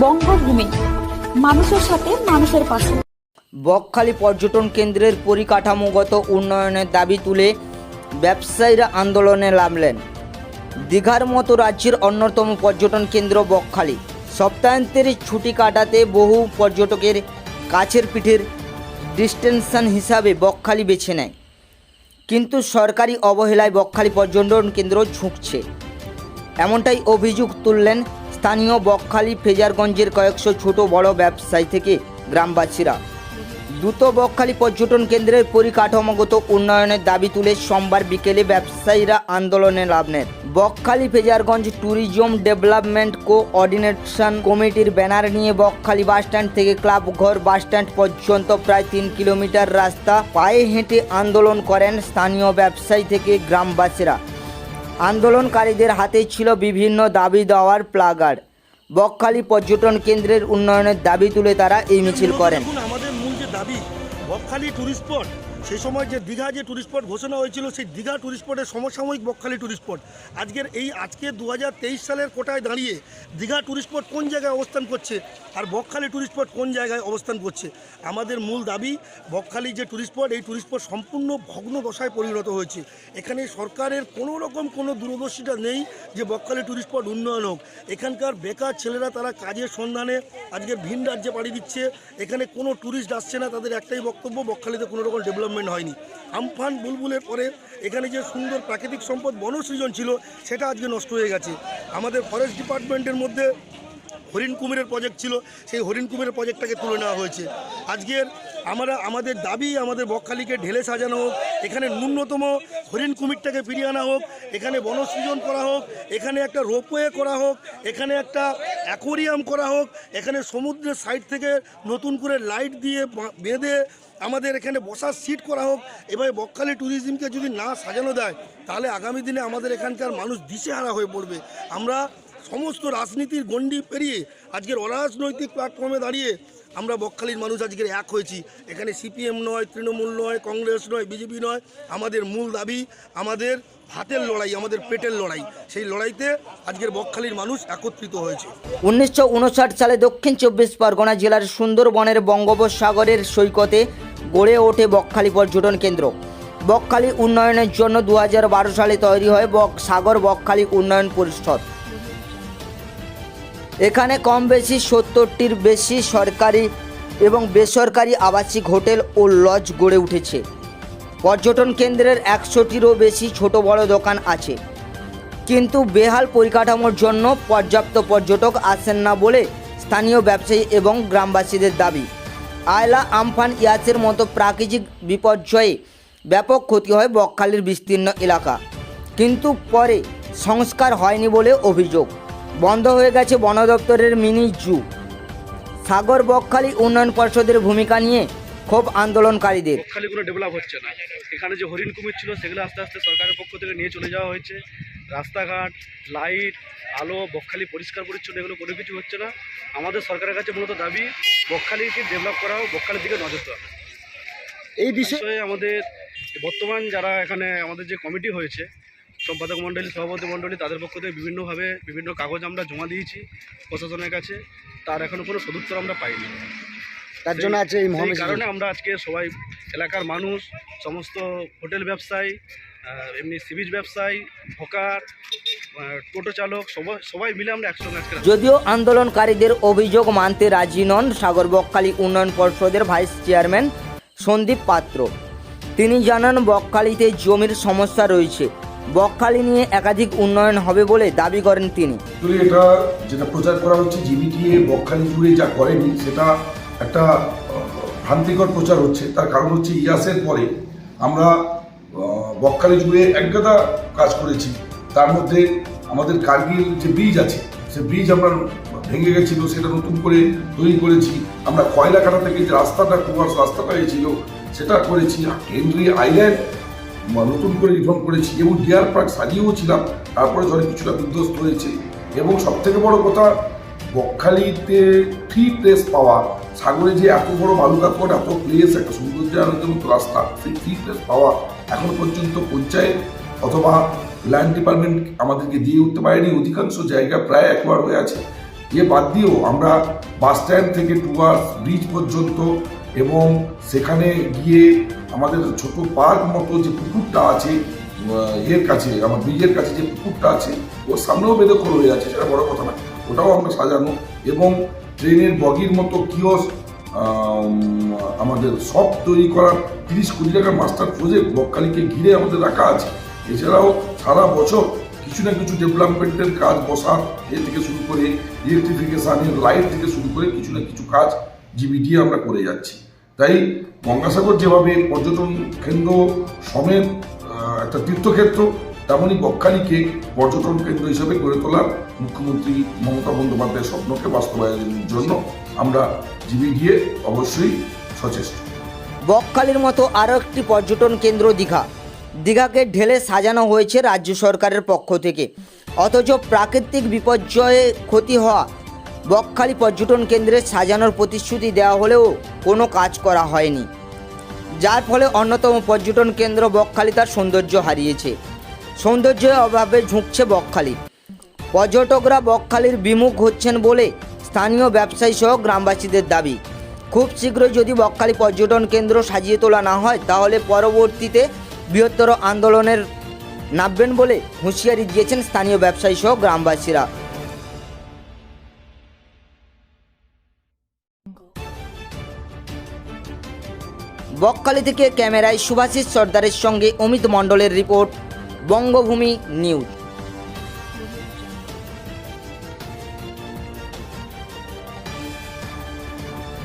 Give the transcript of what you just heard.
বঙ্গভূমি। মানুষের সাথে মানুষের পাশে। বকখালি পর্যটন কেন্দ্রের পরিকাঠামোগত উন্নয়নের দাবি তুলে ব্যবসায়ীরা আন্দোলনে নামলেন। দীঘার মতো রাজ্যের অন্যতম পর্যটন কেন্দ্র বকখালি। সপ্তাহান্তের ছুটি কাটাতে বহু পর্যটকের কাছের পিঠের ডিস্টেনশন হিসাবে বকখালি বেছে নেয়। কিন্তু সরকারি অবহেলায় বকখালি পর্যটন কেন্দ্র ঝুঁকছে। এমনটাই অভিযোগ তুললেন স্থানীয় বকখালি ফেজারগঞ্জের কয়েকশো ছোট বড় ব্যবসায়ী থেকে গ্রামবাসীরা। দ্রুত বকখালি পর্যটন কেন্দ্রের পরিকাঠামোগত উন্নয়নের দাবি তুলে সোমবার বিকেলে ব্যবসায়ীরা আন্দোলনে লাভ নেন। Bakkhali Fraserganj tourism development coordination কমিটির ব্যানার নিয়ে বকখালি বাসস্ট্যান্ড থেকে ক্লাব ঘর বাসস্ট্যান্ড পর্যন্ত প্রায় তিন কিলোমিটার রাস্তা পায়ে হেঁটে আন্দোলন করেন স্থানীয় ব্যবসায়ী থেকে গ্রামবাসীরা। আন্দোলনকারীদের হাতেই ছিল বিভিন্ন দাবি দেওয়ার প্লাগার বকখালি পর্যটন কেন্দ্রের উন্নয়নের দাবি তুলে তারা এই মিছিল করেন। আমাদের মূল যে দাবি, বকখালি ট্যুরিস্ট স্পট সেই সময় যে দীঘা যে ট্যুরিস্ট স্পট ঘোষণা হয়েছিল, সেই দীঘা ট্যুরিস্ট স্পটের সমসাময়িক বকখালি ট্যুরিস্ট স্পট আজকের এই, আজকে দু হাজার তেইশ সালের কোটায় দাঁড়িয়ে দীঘা ট্যুরিস্ট স্পট কোন জায়গায় অবস্থান করছে আর বকখালি ট্যুরিস্ট স্পট কোন জায়গায় অবস্থান করছে? আমাদের মূল দাবি বকখালি যে ট্যুরিস্ট স্পট এই ট্যুরিস্ট স্পট সম্পূর্ণ ভগ্ন দশায় পরিণত হয়েছে। এখানে সরকারের কোনো রকম কোনো দূরদর্শিতা নেই যে বকখালি ট্যুরিস্ট স্পট উন্নয়ন হোক। এখানকার বেকার ছেলেরা তারা কাজের সন্ধানে আজকে ভিন রাজ্যে পাড়ি দিচ্ছে। এখানে কোনো ট্যুরিস্ট আসছে না, তাদের একটাই বক্তব্য, বকখালিতে কোনো রকম ডেভেলপমেন্ট হয়নি। আমফান বুলবুলের পরে এখানে যে সুন্দর প্রাকৃতিক সম্পদ বনসৃজন ছিল, সেটা আজকে নষ্ট হয়ে গেছে। আমাদের ফরেস্ট ডিপার্টমেন্টের মধ্যে হরিণ কুমিরের প্রজেক্ট ছিল, সেই হরিণ কুমিরের প্রজেক্টটাকে তুলে নেওয়া হয়েছে। আজকের আমরা আমাদের দাবি, আমাদের বকখালিকে ঢেলে সাজানো হোক, এখানে ন্যূনতম হরিণ কুমিরটাকে ফিরিয়ে আনা হোক, এখানে বনসৃজন করা হোক, এখানে একটা রোপওয়ে করা হোক, এখানে একটা অ্যাকোরিয়াম করা হোক, এখানে সমুদ্রের সাইড থেকে নতুন করে লাইট দিয়ে বেঁধে আমাদের এখানে বসার সিট করা হোক, এভাবে বকখালি ট্যুরিজমকে যদি না সাজানো দেয়, তাহলে আগামী দিনে আমাদের এখানকার মানুষ দিশেহারা হয়ে পড়বে। আমরা সমস্ত রাজনীতির গণ্ডি পেরিয়ে আজকের অরাজনৈতিক প্ল্যাটফর্মে দাঁড়িয়ে আমরা বকখালির মানুষ আজকের এক হয়েছি। এখানে সিপিএম নয়, তৃণমূল নয়, কংগ্রেস নয়, বিজেপি নয়। আমাদের মূল দাবি, আমাদের হাতের লড়াই, আমাদের পেটের লড়াই। সেই লড়াইতে আজকের বকখালির মানুষ একত্রিত হয়েছে। উনিশশো উনষাট সালে দক্ষিণ চব্বিশ পরগনা জেলার সুন্দরবনের বঙ্গোপসাগরের সৈকতে গড়ে ওঠে বকখালি পর্যটন কেন্দ্র। বকখালি উন্নয়নের জন্য দু হাজার বারো সালে তৈরি হয় বক, সাগর বকখালি উন্নয়ন পরিষদ। এখানে কম বেশি সত্তরটির বেশি সরকারি এবং বেসরকারি আবাসিক হোটেল ও লজ গড়ে উঠেছে। পর্যটন কেন্দ্রের একশোটিরও বেশি ছোট বড় দোকান আছে। কিন্তু বেহাল পরিকাঠামোর জন্য পর্যাপ্ত পর্যটক আসেন না বলে স্থানীয় ব্যবসায়ী এবং গ্রামবাসীদের দাবি। আয়লা আমফান ইয়াসের মতো প্রাকৃতিক বিপর্যয়ে ব্যাপক ক্ষতি হয় বকখালির বিস্তীর্ণ এলাকা। কিন্তু পরে সংস্কার হয়নি বলে অভিযোগ। বন্ধ হয়ে গেছে বন দপ্তরের মিনি জু। সাগর বকখালি উন্নয়ন পর্ষদের ভূমিকা নিয়ে ক্ষোভ আন্দোলনকারীদের। ডেভেলপ হচ্ছে না। এখানে যে হরিণ কুমির ছিল সেগুলো আস্তে আস্তে সরকারের পক্ষ থেকে নিয়ে চলে যাওয়া হয়েছে। রাস্তাঘাট লাইট আলো বকখালি পরিষ্কার পরিচ্ছন্ন এগুলো কোনো কিছু হচ্ছে না। আমাদের সরকারের কাছে মূলত দাবি বকখালিকে ডেভেলপ করা হোক বকখালির দিকে নজর দেওয়া। এই বিষয়ে আমাদের বর্তমান যারা এখানে আমাদের যে কমিটি হয়েছে সম্পাদক মণ্ডলী সভাপতি মণ্ডলী তাদের পক্ষ থেকে বিভিন্নভাবে বিভিন্ন কাগজ আমরা জমা দিয়েছি প্রশাসনের কাছে। তার এখনও কোনো সদুত্তর আমরা পাইনি। তার জন্য আছে এই কারণে আমরা আজকে সবাই এলাকার মানুষ সমস্ত হোটেল ব্যবসায়ী এমনি সিবিজ ব্যবসায়ী হকার টোটো চালক সবাই সবাই মিলে আমরা একসঙ্গে আজকে যদিও আন্দোলনকারীদের অভিযোগ মানতে রাজি নন সাগর বকখালি উন্নয়ন পর্ষদের ভাইস চেয়ারম্যান সন্দীপ পাত্র। তিনি জানান বকখালিতে জমির সমস্যা রয়েছে। বকখালি নিয়ে একাধিক উন্নয়ন হবে বলে দাবি করেন তিনি। এটা যেটা প্রচার করা হচ্ছে জিবিটিএ বকখালি জুড়ে যা করেনি, সেটা একটা ভ্রান্তিকর প্রচার হচ্ছে। তার কারণ হচ্ছে ইয়াসের পরে আমরা বকখালি জুড়ে একগাদা কাজ করেছি। তার মধ্যে আমাদের কার্গিল যে ব্রিজ আছে, সে ব্রিজ আমরা ভেঙে গেছিল, সেটা নতুন করে তৈরি করেছি। আমরা কয়লাকাটা থেকে যে রাস্তাটা কুমার রাস্তাটা হয়েছিল, সেটা করেছি। হেনরি আইল্যান্ড নতুন করে রিফর্ম করেছি এবং ডিয়ার পার্ক সাজিয়েও ছিলাম, তারপরে ঝড়ে কিছুটা বিধ্বস্ত হয়েছে। এবং সব থেকে বড় কথা, বকখালিতে ফ্রি প্লেস পাওয়া, সাগরে যে এত বড় বালুকাকট এত প্লেস একটা সৌন্দর্যানন্দের মতো রাস্তা, সেই ফ্রি প্লেস পাওয়া এখন পর্যন্ত পঞ্চায়েত অথবা ল্যান্ড ডিপার্টমেন্ট আমাদেরকে দিয়ে উঠতে পারেনি। অধিকাংশ জায়গা প্রায় একবার হয়ে আছে। এ বাদ দিয়েও আমরা বাস স্ট্যান্ড থেকে টুয়ার্স ব্রিজ পর্যন্ত এবং সেখানে গিয়ে আমাদের ছোট পার্ক মতো যে পুকুরটা আছে এর কাছে, আমার ব্রিজের কাছে যে পুকুরটা আছে ওর সামনেও বেদখল হয়ে আছে সেটা বড় কথা না ওটাও আমরা সাজানো এবং ট্রেনের বগির মতো কিয়স আমাদের সব তৈরি করার তিরিশ কোটি টাকার মাস্টার প্রজেক্ট বকখালিকে ঘিরে আমাদের রাখা আছে। এছাড়াও সারা বছর কিছু না কিছু ডেভেলপমেন্টের কাজ বসা এ থেকে শুরু করে ইলেকট্রিফিকেশানের লাইট থেকে শুরু করে কিছু না কিছু কাজ জিবিডিএ আমরা করে যাচ্ছি। তাই গঙ্গাসাগর যেভাবে পর্যটন কেন্দ্র সমেত একটা তীর্থক্ষেত্র, তেমনই বকখালিকে পর্যটন কেন্দ্র হিসেবে গড়ে তোলার মুখ্যমন্ত্রী মমতা বন্দ্যোপাধ্যায়ের স্বপ্নকে বাস্তবায়নের জন্য আমরা জিবিডিএ অবশ্যই সচেষ্ট। বকখালির মতো আরও একটি পর্যটন কেন্দ্র দীঘা। দীঘাকে ঢেলে সাজানো হয়েছে রাজ্য সরকারের পক্ষ থেকে। অথচ প্রাকৃতিক বিপর্যয়ে ক্ষতি হওয়া বকখালি পর্যটন কেন্দ্রে সাজানোর প্রতিশ্রুতি দেওয়া হলেও কোনো কাজ করা হয়নি। যার ফলে অন্যতম পর্যটন কেন্দ্র বকখালি তার সৌন্দর্য হারিয়েছে। সৌন্দর্যের অভাবে ঝুঁকছে বকখালি। পর্যটকরা বকখালির বিমুখ হচ্ছেন বলে স্থানীয় ব্যবসায়ী সহ গ্রামবাসীদের দাবি। খুব শীঘ্রই যদি বকখালি পর্যটন কেন্দ্র সাজিয়ে তোলা না হয়, তাহলে পরবর্তীতে বৃহত্তর আন্দোলনের নামবেন বলে হুঁশিয়ারি দিয়েছেন স্থানীয় ব্যবসায়ী সহ গ্রামবাসীরা। বকখালি থেকে ক্যামেরায় শুভাশিস সর্দারের সঙ্গে অমিত মণ্ডলের রিপোর্ট বঙ্গভূমি নিউজ।